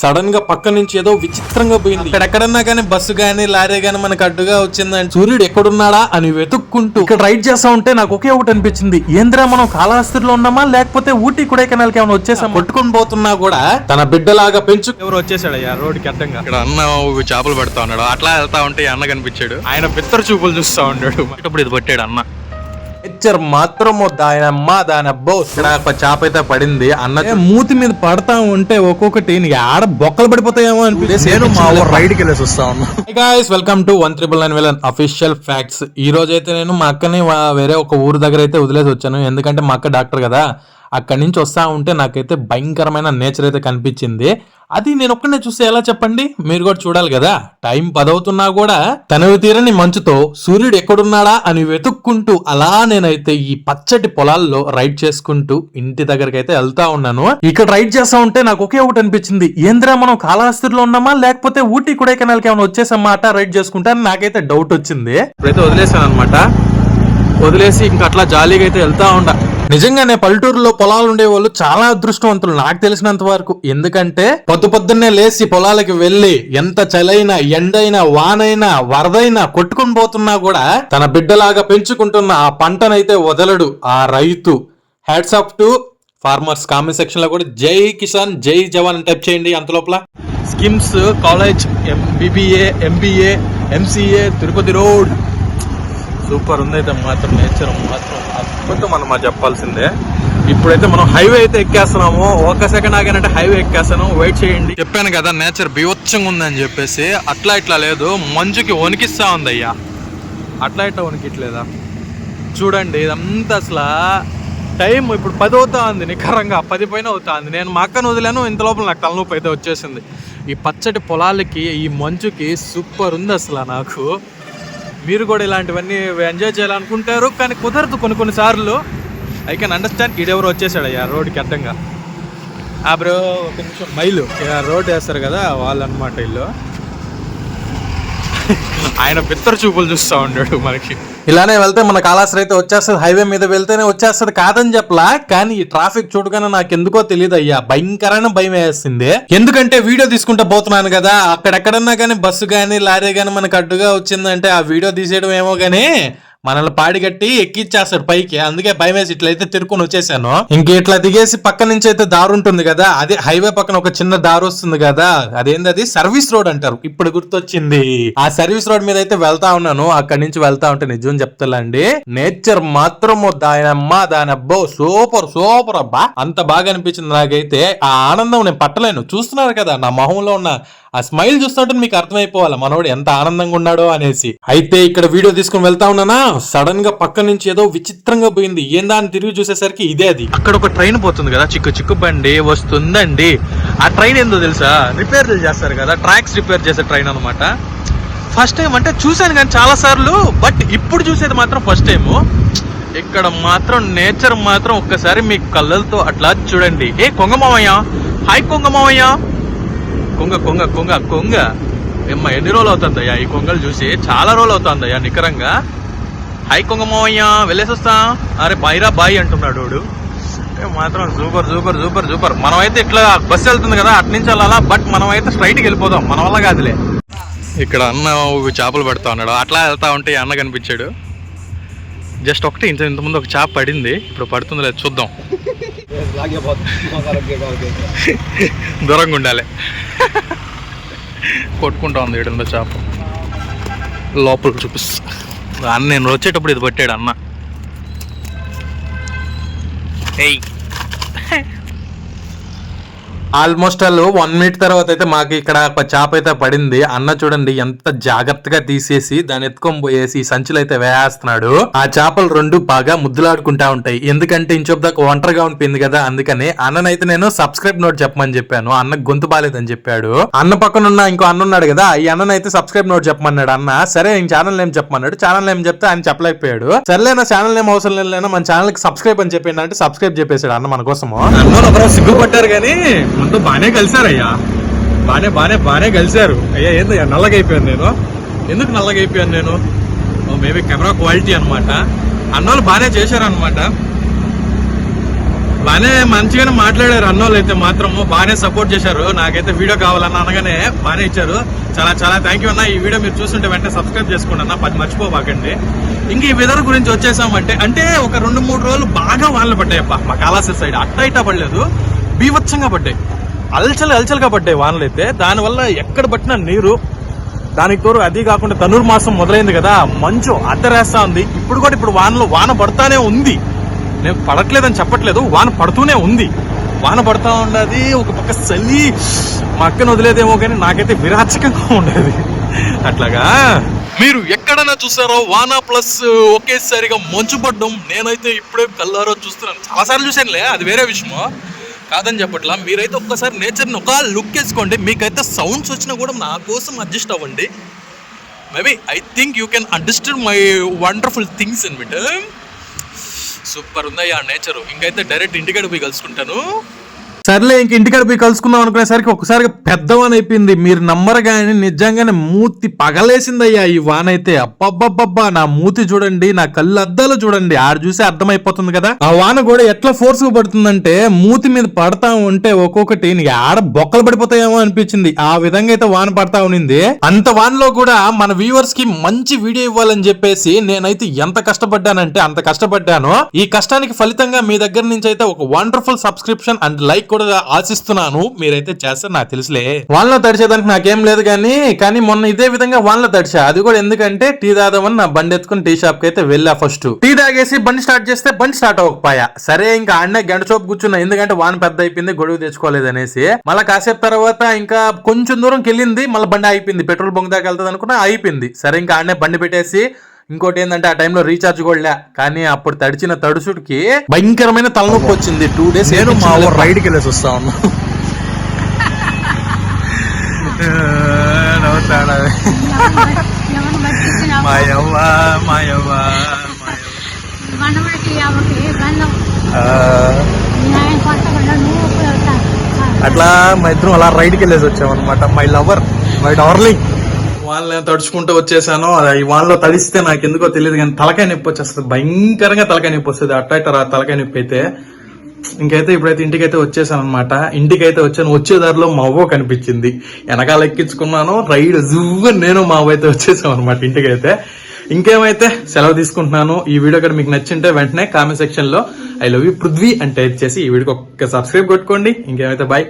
సడన్గా పక్క నుంచి ఏదో విచిత్రంగా పోయింది. ఎక్కడన్నా కానీ బస్సు గానీ లారీ గానీ మనకు అడ్డుగా వచ్చిందని సూర్యుడు ఎక్కడున్నాడా అని వెతుక్కుంటూ ఇక్కడ రైడ్ చేస్తా ఉంటే నాకు ఒకే ఒకటి అనిపించింది. ఏంద్రా మనం కాళహస్తిలో ఉన్నామా లేకపోతే ఊటీ కొడైకెనాల్కి ఏమైనా వచ్చేసాం కొట్టుకొని పోతున్నా కూడా తన బిడ్డలాగా పెంచు ఎవరు వచ్చేసాడు అయ్యా రోడ్డుకి అడ్డంగా? ఇక్కడ అన్న ఒక చేపలు పడతా ఉన్నాడు. అట్లా వెళ్తా ఉంటే ఈ అన్న కనిపించాడు. ఆయన బిత్తర చూపులు చూస్తా ఉన్నాడు ఇప్పుడు ఇది పట్టాడు అన్న. పిక్చర్ మాత్రం దాని అమ్మ దాని అబ్బో ఇక్కడ ఒక చేప అయితే పడింది అన్న మూతి మీద పడతా ఉంటే ఒక్కొక్కటి నీకు ఆడ బొక్కలు పడిపోతాయేమో అనిపిస్తుంది నేను మా ఊరు రైడ్కి వెళ్ళేసి వస్తా ఉన్నా. Guys welcome to one triple nine villain official facts ఈ రోజు అయితే నేను మా అక్కని వేరే ఒక ఊరు దగ్గర అయితే వదిలేసి వచ్చాను. ఎందుకంటే మా అక్క డాక్టర్ కదా. అక్కడి నుంచి వస్తా ఉంటే నాకైతే భయంకరమైన నేచర్ అయితే కనిపించింది. అది నేను ఒక్కనే చూస్తే ఎలా చెప్పండి? మీరు కూడా చూడాలి కదా. టైం పదవుతున్నా కూడా తనవి తీరని మంచుతో సూర్యుడు ఎక్కడున్నాడా అని వెతుక్కుంటూ అలా నేనైతే ఈ పచ్చటి పొలాల్లో రైడ్ చేసుకుంటూ ఇంటి దగ్గరికి అయితే వెళ్తా ఉన్నాను. ఇక్కడ రైడ్ చేస్తా ఉంటే నాకు ఒకే ఒకటి అనిపించింది. ఏంద్రా మనం కాళహస్తిలో ఉన్నామా? లేకపోతే ఊటీ కొడైకెనాల్కి ఏమైనా వచ్చేసామా అట రైడ్ చేసుకుంటా అని నాకైతే డౌట్ వచ్చింది. ఇప్పుడైతే వదిలేసాను అనమాట వదిలేసి ఇంకా అట్లా జాలీగా అయితే వెళ్తా ఉండ. నిజంగానే పల్లెటూరులో పొలాలు ఉండే వాళ్ళు చాలా అదృష్టవంతులు నాకు తెలిసినంత వరకు. ఎందుకంటే పొద్దు పొద్దున్నే లేచి పొలాలకి వెళ్ళి ఎంత చలైనా ఎండైనా వానైనా వరదైనా కొట్టుకుని పోతున్నా కూడా తన బిడ్డలాగా పెంచుకుంటున్న ఆ పంటనైతే వదలడు ఆ రైతు. Hats off to farmers comment సెక్షన్లో కూడా జై కిసాన్ జై జవాన్ అని టైప్ చేయండి అంత లోపల SKIMS college MBBA MBA MCA Tirupati road. Super ఉంది అయితే మాత్రం నేచర్ మాత్రం అద్భుతం మనం మా చెప్పాల్సిందే. ఇప్పుడైతే మనం హైవే అయితే ఎక్కేస్తున్నాము. ఒక సెకండ్ ఆగానంటే హైవే ఎక్కేస్తాను వెయిట్ చేయండి. చెప్పాను కదా నేచర్ బీవచ్చంగా ఉందని చెప్పేసి అట్లా ఇట్లా లేదు. మంచుకి వణికిస్తా ఉంది అయ్యా. అట్లా ఇట్లా వణికిట్లేదా? చూడండి ఇదంతా అసలు టైం ఇప్పుడు పది అవుతా ఉంది నిఖరంగా పది పైన అవుతా ఉంది. నేను మా అక్కను వదిలాను ఇంత లోపల నాకు తలనొప్పి అయితే వచ్చేసింది. ఈ పచ్చటి పొలాలకి ఈ మంచుకి సూపర్ ఉంది అసలు నాకు. మీరు కూడా ఇలాంటివన్నీ ఎంజాయ్ చేయాలనుకుంటారు కానీ కుదరదు కొన్ని కొన్ని సార్లు. ఐ కెన్ అండర్స్టాండ్ ఈడెవరు వచ్చేసాడు అయ్యా రోడ్డుకి అడ్డంగా ఆ బ్రో ఒక నిమిషం. మైలు. రోడ్ వేస్తారు కదా వాళ్ళు. అనమాట ఇల్లు ఆయన బిత్తర చూపులు చూస్తూ ఉన్నాడు మనకి. ఇలానే వెళ్తే మన కాళాశ్రీ అయితే వచ్చేస్తుంది. హైవే మీద వెళ్తేనే వచ్చేస్తుంది కాదని చెప్పలా కానీ ఈ ట్రాఫిక్ చూడగానే నాకు ఎందుకో తెలియదు అయ్యా భయంకరమైన భయం వేసింది. ఎందుకంటే వీడియో తీసుకుంటా పోతున్నాను కదా అక్కడెక్కడన్నా కానీ బస్సు కానీ లారీ కానీ మనకు అడ్డుగా వచ్చిందంటే ఆ వీడియో తీసేయడం ఏమో కానీ మనల్ని పాడిగట్టి ఎక్కిచ్చేస్తాడు పైకి. అందుకే భయం వేసి ఇట్లయితే తిరుకొని వచ్చేసాను. ఇంక ఇట్లా దిగేసి పక్క నుంచి అయితే దారు ఉంటుంది కదా అదే హైవే పక్కన ఒక చిన్న దారి వస్తుంది కదా అదేంది అది? సర్వీస్ రోడ్ అంటారు. ఇప్పుడు గుర్తొచ్చింది. ఆ సర్వీస్ రోడ్ మీద అయితే వెళ్తా ఉన్నాను. అక్కడి నుంచి వెళ్తా ఉంటే నిజం చెప్తాలండి. నేచర్ మాత్రము దానమ్మ దానబ్బో సూపర్ సూపర్ అబ్బా. అంత బాగా అనిపించింది నాకైతే. ఆ ఆనందం నేను పట్టలేను. చూస్తున్నారు కదా నా మొహంలో ఉన్న ఆ స్మైల్ చూస్తుంటే మీకు అర్థమైపోవాలి? మనోడు ఎంత ఆనందంగా ఉన్నాడో అనేసి. అయితే ఇక్కడ వీడియో తీసుకుని వెళ్తా ఉన్నానా? సడన్గా పక్క నుంచి ఏదో విచిత్రంగా పోయింది. ఏందా అని తిరిగి చూసేసరికి ఇదే అది. అక్కడ ఒక ట్రైన్ పోతుంది కదా చిక్కు చిక్కు బండి వస్తుందండి. ఆ ట్రైన్ ఏందో తెలుసా? రిపేర్ చేస్తారు కదా ట్రాక్స్ రిపేర్ చేసే ట్రైన్ అనమాట ఫస్ట్ టైం అంటే చూశాను కానీ చాలా సార్లు బట్ ఇప్పుడు చూసేది మాత్రం ఫస్ట్ టైము ఇక్కడ మాత్రం నేచర్ మాత్రం ఒక్కసారి మీ కళ్ళతో అట్లా చూడండి. ఏ కొంగమావయ్య హాయ్ కొంగమావయ్య కొంగ కొంగ కొంగ కొంగ. ఏమ్మా ఎన్ని రోజులు అవుతుందయ్యా? ఈ కొంగలు చూసి చాలా రోజులు అవుతుందయ్యా నికరంగా. హాయ్ కొంగమావయ్య వెళ్ళేసి వస్తా అరే బాయ్రా బాయ్ అంటున్నాడు వాడు. మాత్రం సూపర్ సూపర్ సూపర్ సూపర్. మనం అయితే ఇట్లా బస్సు వెళ్తుంది కదా అటు నుంచి వెళ్ళాలా? బట్ మనం అయితే స్ట్రైట్కి వెళ్ళిపోదాం. మన వల్ల కాదులే. ఇక్కడ అన్న చేపలు పడతా ఉన్నాడు. అట్లా వెళ్తా ఉంటే ఈ అన్న కనిపించాడు. జస్ట్ ఒకటి ఇంత ఇంతకుముందు ఒక చేప పడింది. ఇప్పుడు పడుతుందో లేదు చూద్దాం. దూరంగా ఉండాలి. కొట్టుకుంటా ఉంది ఏడుందో చేప. లోపల చూపిస్తా. అన్న నేను వచ్చేటప్పుడు ఇది పట్టాడు అన్న. ఏయ్. ఆల్మోస్ట్ ఆల్ వన్ మినిట్ తర్వాత అయితే మాకు ఇక్కడ ఒక చేప అయితే పడింది. అన్న చూడండి ఎంత జాగ్రత్తగా తీసేసి దాన్ని ఎత్తుకొని పోయేసి సంచులు అయితే వేస్తున్నాడు. ఆ చేపలు రెండు బాగా ముద్దులాడుకుంటా ఉంటాయి. ఎందుకంటే ఇంచొప్ దాకా ఒంటరిగా ఉండిపోయింది కదా అందుకని అన్ననైతే నేను సబ్స్క్రైబ్ నోట్ చెప్పమని చెప్పాను. అన్న గొంతు బాలేదని చెప్పాడు. అన్న పక్కన ఉన్న ఇంకో అన్న ఉన్నాడు కదా ఈ అన్ననైతే సబ్స్క్రైబ్ నోట్ చెప్పమన్నాడు. అన్న సరే నేను ఛానల్ నేమ్ చెప్పమన్నాడు. ఛానల్ నేమ్ చెప్తే ఆయన చెప్పలేకపోయాడు. సర్లే నా ఛానల్ నేమ్ అవసరం లేదు మన ఛానల్కి సబ్స్క్రైబ్ అని చెప్పి అంటే సబ్స్క్రైబ్ చెప్పేశాడు అన్న మన కోసము. అన్న సిగ్గుపట్టారు కానీ మనతో బాగానే కలిసారయ్యా బాగానే బాగానే బాగానే కలిసారు అయ్యా ఏందయ్యా నల్లగా అయిపోయాను నేను? ఎందుకు నల్లగా అయిపోయాను నేను మేబీ కెమెరా క్వాలిటీ అనమాట అన్నోళ్ళు బాగానే చేశారు అనమాట బాగానే మంచిగానే మాట్లాడారు అన్నోళ్ళు అయితే మాత్రము. బాగానే సపోర్ట్ చేశారు. నాకైతే వీడియో కావాలన్న అనగానే బాగానే ఇచ్చారు. చాలా చాలా థ్యాంక్ యూ అన్న. ఈ వీడియో మీరు చూస్తుంటే వెంటనే సబ్స్క్రైబ్ చేసుకోండి అన్న. పది మర్చిపోబాకండి. ఇంక ఈ వెదర్ గురించి వచ్చేసామంటే అంటే ఒక రెండు మూడు రోజులు బాగా వానలు పడ్డాయి మా కాలాసీ సైడ్ అట్ట ఇట్టా పడలేదు. బీభత్సంగా పడ్డాయి. అల్చలు అల్చలుగా పడ్డాయి వానలు అయితే దానివల్ల ఎక్కడ పట్టిన నీరు. దానికి తోడు అది కాకుండా ధనుర్మాసం మొదలైంది కదా. మంచు అద్దరేస్తా ఉంది. ఇప్పుడు కూడా ఇప్పుడు వానలో వాన పడతానే ఉంది. నేను పడట్లేదని చెప్పట్లేదు. వాన పడుతూనే ఉంది. వాన పడతా ఉండేది ఒక పక్క చలి. మా అక్కను వదిలేదేమో కానీ నాకైతే విరాచకంగా ఉండేది. అట్లాగా? మీరు ఎక్కడైనా చూసారో వాన ప్లస్ ఒకేసారిగా మంచు పడ్డం. నేనైతే ఇప్పుడే కల్లారో చూస్తున్నాను. చాలాసార్లు చూశానులే అది వేరే విషయము? కాదని చెప్పట్లా మీరైతే ఒక్కసారి నేచర్ని ఒక లుక్ వేసుకోండి. మీకైతే సౌండ్స్ వచ్చినా కూడా నా కోసం అడ్జస్ట్ అవ్వండి. Maybe I think you can understand my wonderful things అనమాట సూపర్ ఉందయ్యా నేచరు ఇంకైతే డైరెక్ట్ ఇంటికాడ పోయి కలుసుకుంటాను. సర్లే ఇంక ఇంటికాడ పోయి కలుసుకుందాం అనుకునేసరికి ఒకసారిగా పెద్దవాన్ అయిపోయింది. మీరు నమ్మరు కానీ నిజంగానే మూతి పగలేసిందయ్యా ఈ వాన అయితే. అబ్బబ్బబ్బబ్బా నా మూతి చూడండి నా కళ్ళు అద్దాలు చూడండి. ఆడు చూసి అర్థమైపోతుంది కదా. ఆ వాన కూడా ఎట్లా ఫోర్స్గా పడుతుందంటే మూతి మీద పడతా ఉంటే ఒక్కొక్కటి నీకు ఆడ బొక్కలు పడిపోతాయేమో అనిపించింది. ఆ విధంగా అయితే వాన పడతా ఉనింది. అంత వానలో కూడా మన వ్యూవర్స్కి మంచి వీడియో ఇవ్వాలని చెప్పేసి నేనైతే ఎంత కష్టపడ్డానంటే అంత కష్టపడ్డాను. ఈ కష్టానికి ఫలితంగా మీ దగ్గర నుంచి అయితే ఒక వండర్ఫుల్ సబ్స్క్రిప్షన్ అండ్ లైక్ కూడా ఆశిస్తున్నాను. మీరైతే చేస్తారు నాకు తెలుసులే. వాళ్ళ తడిచేదానికి నాకేం లేదు కానీ కానీ మొన్న ఇదే విధంగా వాళ్ళ తడిచా. అది కూడా ఎందుకంటే టీ తాదామని నా బండి ఎత్తుకుని టీ షాప్కి అయితే వెళ్ళా ఫస్ట్ టీ తాగేసి బండి స్టార్ట్ చేస్తే బండి స్టార్ట్ అవ్వకపోయా. సరే ఇంకా ఆడనే గంట చోపు కూర్చున్నా. ఎందుకంటే వాన పెద్ద అయిపోయింది గొడవ తెచ్చుకోలేదు అనేసి. మళ్ళీ కాసేపు తర్వాత ఇంకా కొంచెం దూరంకి వెళ్ళింది మళ్ళీ బండి అయిపోయింది పెట్రోల్ బంక్ దాకా వెళ్తుంది అనుకున్నా అయిపోయింది. సరే ఇంకా ఆడనే బండి పెట్టేసి ఇంకోటి ఏంటంటే ఆ టైంలో రీఛార్జ్ కూడా లే. కానీ అప్పుడు తడిచిన తడుసుడికి భయంకరమైన తలనొప్పి వచ్చింది. టూ డేస్ నేను మా ఊరు రైడ్కి వెళ్ళేసి వస్తా ఉన్నా మాయవ్వ మాయవ్వ అట్లా మా ఇద్దరం అలా రైడ్కి వెళ్ళేసి వచ్చామన్నమాట. మై లవర్ మై డార్లింగ్ వాళ్ళని తడుచుకుంటూ వచ్చేసాను. అది ఈ వాళ్ళలో తడిస్తే నాకు ఎందుకో తెలియదు కానీ తలకాయ నొప్పి వచ్చేస్తుంది. భయంకరంగా తలకాయ నొప్పి వస్తుంది. అట్ట రా తలకాయ నొప్పి అయితే. ఇంకైతే ఇప్పుడైతే ఇంటికైతే వచ్చేసాను అనమాట ఇంటికైతే వచ్చాను. వచ్చే దారిలో మా అవ్వ కనిపించింది. వెనకాల ఎక్కించుకున్నాను. రైడ్ జువ్వ నేను మా అవ్వ అయితే వచ్చేసాం అనమాట ఇంటికైతే. ఇంకేమైతే సెలవు తీసుకుంటున్నాను. ఈ వీడియో కూడా మీకు నచ్చింటే వెంటనే కామెంట్ సెక్షన్లో ఐ లవ్ యూ పృథ్వీ అని టైప్ చేసి ఈ వీడియోకి ఒక్క సబ్స్క్రైబ్ కొట్టుకోండి. ఇంకేమైతే బాయ్.